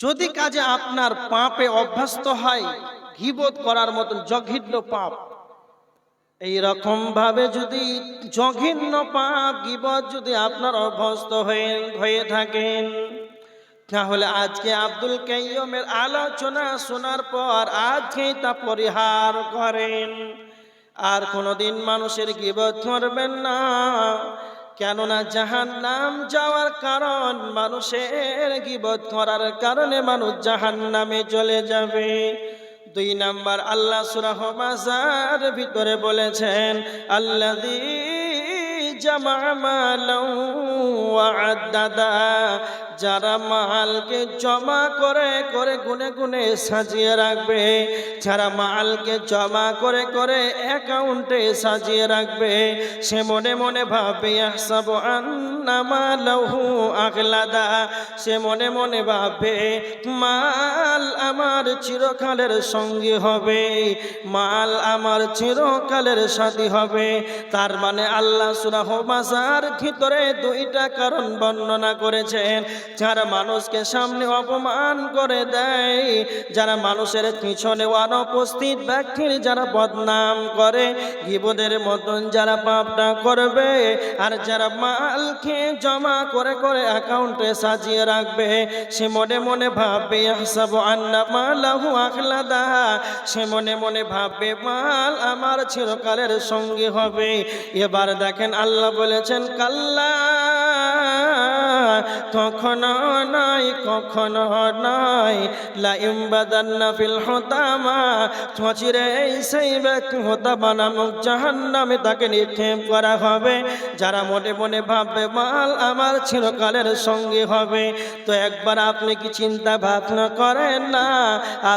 যদি কাজে আপনার পাপে অভ্যস্ত হয় ঘিবোধ করার মতন জঘিন্য পাপ। এই রকম ভাবে যদি জঘিন্য পাপ, গিবত যদি আপনার অভ্যস্ত হয়ে হয়ে থাকেন, তাহলে আজকে আব্দুল কাইয়মের আলোচনা শোনার পর আজকেই তা পরিহার করেন। আর কোনোদিন মানুষের গিবত করবেন না। কেননা জাহান নাম যাওয়ার কারণ মানুষের গিবত করার কারণে মানুষ জাহান নামে চলে যাবে। দুই নাম্বার, আল্লাহ সুরাহ মাজার ভিতরে বলেছেন আল্লাহ জামা আদ্দাদা যারা মালকে জমা করে করে গুনে গুনে সাজিয়ে রাখবে, যারা মালকে জমা করে করে অ্যাকাউন্টে সাজিয়ে রাখবে, সে মনে মনে ভাবে সব আন্নামালহু আগলাদা সে মনে মনে ভাবে, মাল আমার চিরকালের সঙ্গী হবে, মাল আমার চিরকালের সাথী হবে। তার মানে আল্লাহ সুরাহ মাসার ভিতরে দুইটা কারণ বর্ণনা করেছেন। যারা মানুষকে সামনে অপমান করে দেয়, যারা মানুষের পিছনে অনুপস্থিত ব্যক্তির যারা বদনাম করে, গিবদের মতন যারা পাপটা করবে, আর যারা মালকে জমা করে করে অ্যাকাউন্টে সাজিয়ে রাখবে, সে মনে মনে ভাববে সব আন্না মালাহু আখলাদা। সে মনে মনে ভাববে, মাল আমার চিরকালের সঙ্গী হবে। এবার দেখেন আল্লাহ বলেছেন, কাল্লা কখনো নয় কখনো নয় লাইম বাদান্না ফিল হতামা। চচিরে সেই ব্যক্তি হতামা নামক জাহান্নামে তাকে নিক্ষেপ করা হবে। যারা মনে মনে ভাববে, মাল আমার চিরকালের সঙ্গে হবে। তো একবার আপনি কি চিন্তা ভাবনা করেন না?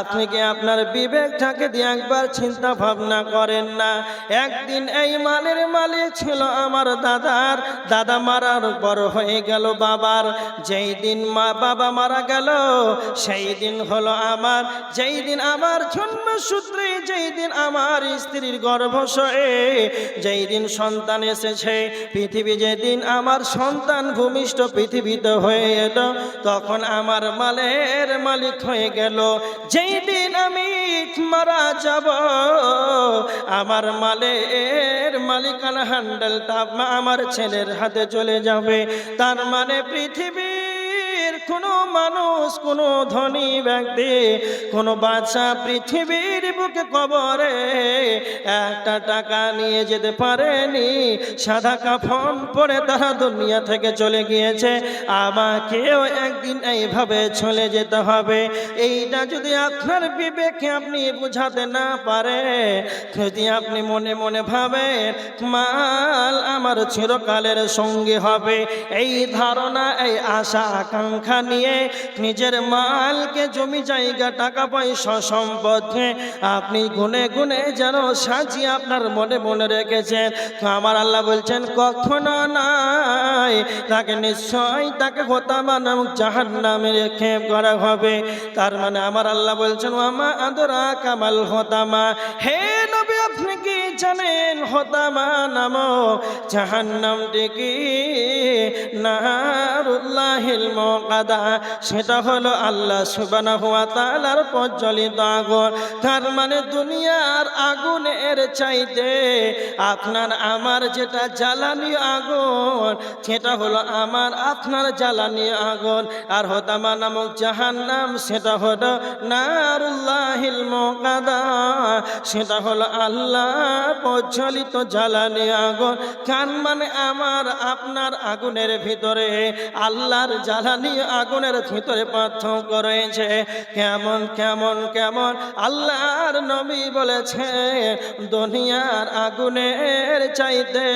আপনি কি আপনার বিবেকটাকে দিয়ে একবার চিন্তা ভাবনা করেন না? একদিন এই মালের মালিক ছিল আমার দাদার। দাদা মারার বড় হয়ে গেল বাবার যেই দিন মা বাবা মারা গেল, সেই দিন হলো আমার। যেই দিন আমার জন্মসূত্রে, যেই দিন আমার স্ত্রীর গর্ভশয়ে যেই দিন সন্তান এসেছে, পৃথিবী যেদিন আমার সন্তান ভূমিষ্ঠ পৃথিবীতে হয়ে এলো, তখন আমার মালের মালিক হয়ে গেল। যেই দিন আমি মারা যাব, আমার মালের মালিকানা হ্যান্ডেল তা আমার ছেলের হাতে চলে যাবে। তার মানে পৃথিবীর কোনো মানুষ, কোনো ধনী ব্যক্তি, কোনো বাচ্চা পৃথিবীর বুকে কবরে একটা টাকা নিয়ে যেতে পারেনি। সাদা কাফন পরে তারা দুনিয়া থেকে চলে গিয়েছে। আমাকেও একদিন এইভাবে চলে যেতে হবে। এইটা যদি আপনার বিবেকে আপনি বুঝাতে না পারে, যদি আপনি মনে মনে ভাবেন, মাল আমার চিরকালের সঙ্গী হবে। এই ধারণা, এই আশা, আকাঙ্ক্ষা নিয়ে নিজের মালকে, জমি জায়গা, টাকা পয়সা সম্পদকে আপনি গুনে গুনে যেন সাজিয়ে আপনার মনে মনে রেখেছেন। আমার আল্লাহ বলছেন, কখনো নাই। তাকে নিশ্চয় তাকে হতামা নামক জাহান নামে রেখে করা হবে। তার মানে আমার আল্লাহ বলছেন আমা আদরা কামাল হতামা। হে আপনি কি জানেন হতামা নামক জাহান নামটি কি নারুল্লাহিল মুকাদা। সেটা হলো আল্লাহ সুবহানাহু ওয়া তালার প্রজ্বলিত আগুন। তার মানে দুনিয়ার আগুনের চাইতে আপনার আমার যেটা জ্বালানি আগুন, সেটা হলো আমার আপনার জ্বালানি আগুন। আর হতামা নামক জাহান্নাম, সেটা হলো নারুল্লাহিল মুকাদা। সেটা হলো আল্লাহ প্রজ্বলিত জ্বালানি আগুন। কান মানে আমার, আপনার আগুনের ভিতরে। আল্লাহর জ্বালানি আগুনের ভিতরে পার্থক্য রয়েছে। কেমন কেমন কেমন? আল্লাহর নবী বলেছে দুনিয়ার আগুনের চাইতে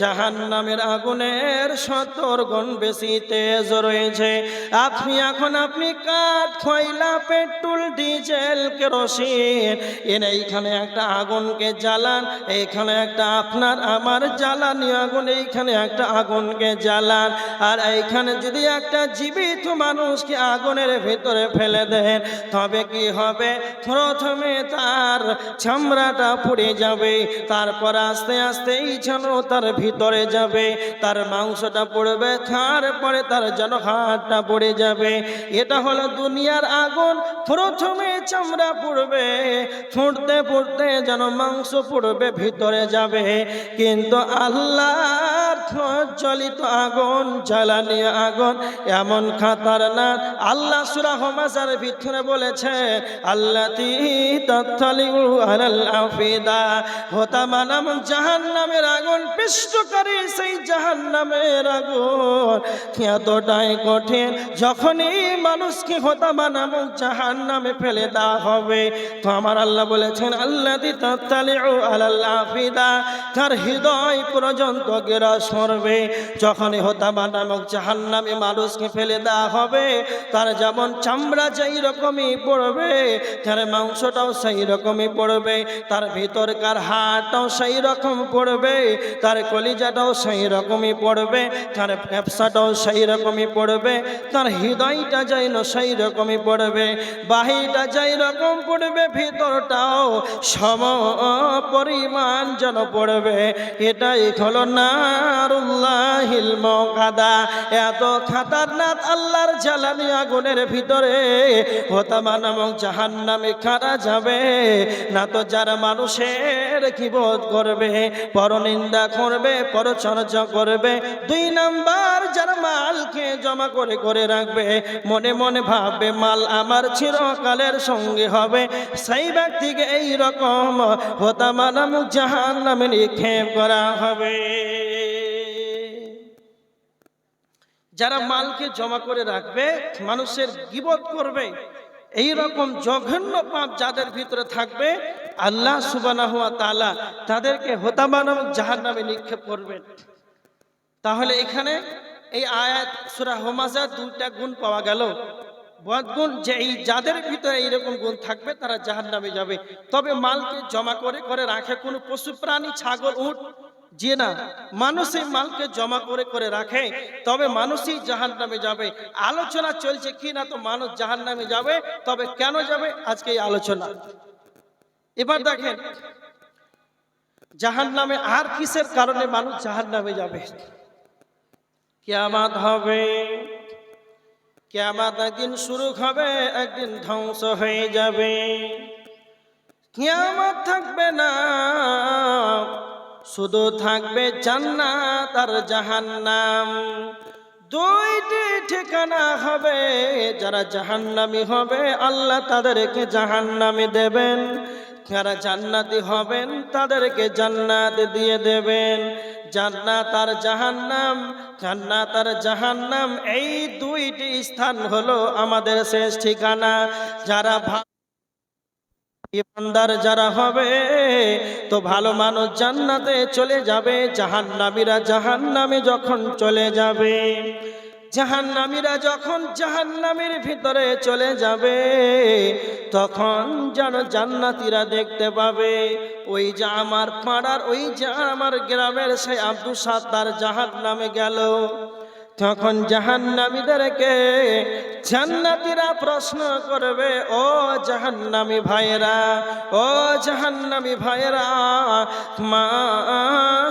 জাহান নামের আগুনের সত্তর গুণ বেশি তেজ রয়েছে। আপনি এখন আপনি কাঠ কয়লা পেট্রোল, ডিজেল, কেরোসিন, এনে এইখানে একটা আগুনকে জ্বালান, এইখানে একটা আপনার আমার জ্বালানি আগুন, এইখানে একটা আগুনকে জ্বালান। আর এইখানে যদি একটা জীবিত মানুষকে আগুনের ভিতরে ফেলে দেন, তবে কি হবে? প্রথমে তার চামড়াটা পুড়ে যাবে, তারপর আস্তে আস্তে এই যেন তার ভিতরে যাবে, তার মাংসটা পড়বে, তারপরে তার যেন হাড়টা পড়ে যাবে। এটা হলো দুনিয়ার আগুন, প্রথমে চামড়া পড়বে, ফুটতে ফুটতে যেন মাংস পড়বে ভিতরে যাবে। কিন্তু আল্লাহর জ্বলিত আগুন, জ্বালানি আগুন, এমন খাতার না আল্লাহ সুরা হমাজার ভিতরে বলেছে আল্লাহ আফিদা। হোতামা নাম জাহান নামের আগুন, পিষ্টকারী সেই জাহান নামের আগুন। এতটাই কঠিন, যখনই মানুষকে হোতামা নামক জাহান নামে ফেলে দেওয়া হবে, তো আমার আল্লাহ বলেছেন আল্লাহ তার হৃদয় পর্যন্ত গেরাস করবে যখনই হোতামা নামক জাহান নামে মানুষকে ফেলে দেওয়া হবে, তার যেমন চামড়া যেই রকমই পড়বে, তার মাংসটাও সেই রকমই পড়বে, তার ভিতরকার হাড়টাও সেই রকম পড়বে, তার কলিজাটাও সেই রকমই পড়বে, তার ব্যবসাটাও সেই রকমই পড়বে, তার হৃদয়টা যেন সেই রকমই পড়বে, বাহিরটা যেই রকম পড়বে, ভিতরটাও সম পরিমাণ যেন পড়বে। এটাই হলো নারুল্লাহিল মকাদা এত খাতারনাথ আল্লাহর জ্বালানি আগুনের ভিতরে হোতামা নামক জাহান নামে খারা যাবে? না তো যারা মানুষের কিবোধ করবে, পরনিন্দা করবে, পরচর্চা করবে, দুই নাম্বার যারা মালকে জমা করে করে রাখবে, মনে মনে ভাববে, মাল আমার চিরকালের সঙ্গে হবে। সেই ব্যক্তিকে এই রকম হোতামা নামক জাহান নামে নিক্ষেপ করা হবে। যারা মালকে জমা করে রাখবে, মানুষের গিবত করবে। এই রকম জঘন্য পাপ যাদের ভিতরে থাকবে, আল্লাহ সুবানাহ তালা তাদেরকে হোতামানব জাহান নামে নিক্ষেপ করবেন। তাহলে এখানে এই আয়াত সুরা হোমাজা দুইটা গুণ পাওয়া গেল। বদগুণ যে এই যাদের ভিতরে এইরকম গুণ থাকবে, তারা জাহান নামে যাবে। তবে মালকে জমা করে করে রাখে কোনো পশু, প্রাণী, ছাগল উঠ যে না মানুষ এই মালকে জমা করে করে রাখে, তবে মানুষই জাহান নামে যাবে। আলোচনা চলছে কি না তো মানুষ জাহান নামে যাবে, তবে কেন যাবে? আজকে এই আলোচনা। এবার দেখেন জাহান নামে আর কিসের কারণে মানুষ জাহান নামে যাবে? কেয়ামাত হবে, কেয়ামাত একদিন শুরু হবে, একদিন ধ্বংস হয়ে যাবে। কেয়ামাত থাকবে না শুধু থাকবে জান্নাত আর জাহান্নাম। দুইটি ঠিকানা হবে, যারা জাহান্নামি হবে, আল্লাহ তাদেরকে জাহান্নামি দেবেন। যারা জান্নাতি হবেন, তাদেরকে জান্নাত দিয়ে দেবেন। জান্নাত আর জাহান্নাম, জান্নাত আর জাহান্নাম, এই দুইটি স্থান হলো আমাদের শেষ ঠিকানা। যারা ইমানদার যারা হবে, তো ভালো মানুষ জান্নাতে চলে যাবে। জাহান্নামীরা জাহান্নামে যখন চলে যাবে, জাহান্নামীরা যখন জাহান্নামের ভিতরে চলে যাবে, তখন যেন জান্নাতীরা দেখতে পাবে, ওই যে আমার পাড়ার, ওই যে আমার গ্রামের সেই আব্দুল সাত্তার জাহান্নামে গেল। তখন জাহান্নামীদেরকে জান্নাতীরা প্রশ্ন করবে, ও জাহান্নামী ভাইরা ও জাহান্নামী ভাইরা মা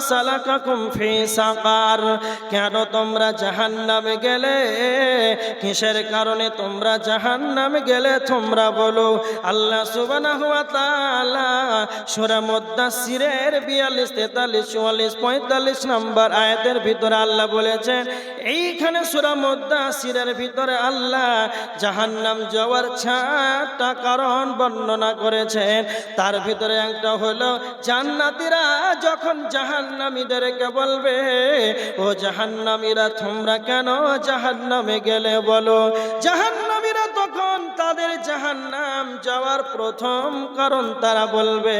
সালাকাকুম ফি সাকার, কেন তোমরা জাহান্নামে গেলে? কিসের কারণে তোমরা জাহান্নামে গেলে তোমরা বলো। আল্লাহ সুবহানাহু ওয়া তাআলা সূরা মুদ্দাসসিরের 42 43 44 45 নম্বর আয়াতের ভিতরে আল্লাহ বলেছেন এইখানে সুরা মুদ্দাসসিরের ভিতরে আল্লাহ জাহান্নাম যাওয়ার ছাটা কারণ বর্ণনা করেছেন। তার ভিতরে একটা হলো, জান্নাতিরা যখন জাহান্নামীদেরকে বলবে, ও জাহান্নামীরা, তোমরা কেন জাহান্নামে গেলে বলো? জাহান্নামীরা তখন জাহান নাম যাওয়ার প্রথম কারণ তারা বলবে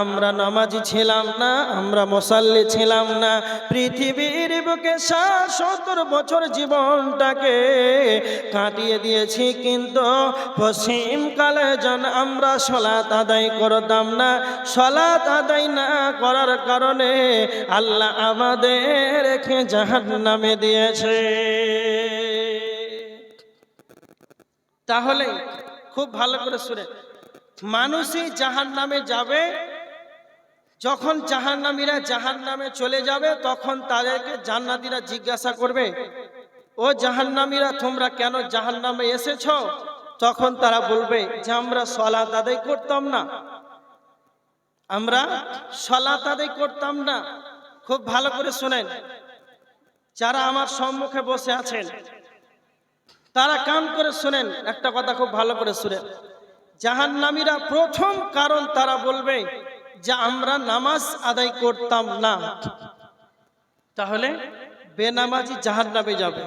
আমরা নামাজি ছিলাম না, আমরা মুসাল্লি ছিলাম না। পৃথিবীর লোকে ষাট সত্তর বছর জীবনটাকে কাটিয়ে দিয়েছি, কিন্তু পশ্চিমকালে যেন আমরা সলাত আদায় করতাম না। সলাত আদায় না করার কারণে আল্লাহ আমাদের জাহান নামে দিয়েছে। তাহলে খুব ভালো করে শুনে, মানুষই জাহান নামে যাবে যখন জাহান্নামীরা জাহান নামে চলে যাবে, তখন তাদেরকে জান্নাতীরা জিজ্ঞাসা করবে, ও জাহান্নামীরা, তোমরা কেন জাহান নামে এসেছ? তখন তারা বলবে, যে আমরা সলাত আদায় করতাম না। আমরা সলাত আদায় করতাম না। খুব ভালো করে শোনেন, যারা আমার সম্মুখে বসে আছেন, তারা কান করে শোনেন, একটা কথা খুব ভালো করে শুনেন। জাহান্নামীরা প্রথম কারণ তারা বলবে যে আমরা নামাজ আদায় করতাম না। তাহলে বেনামাজি জাহান্নামে যাবে।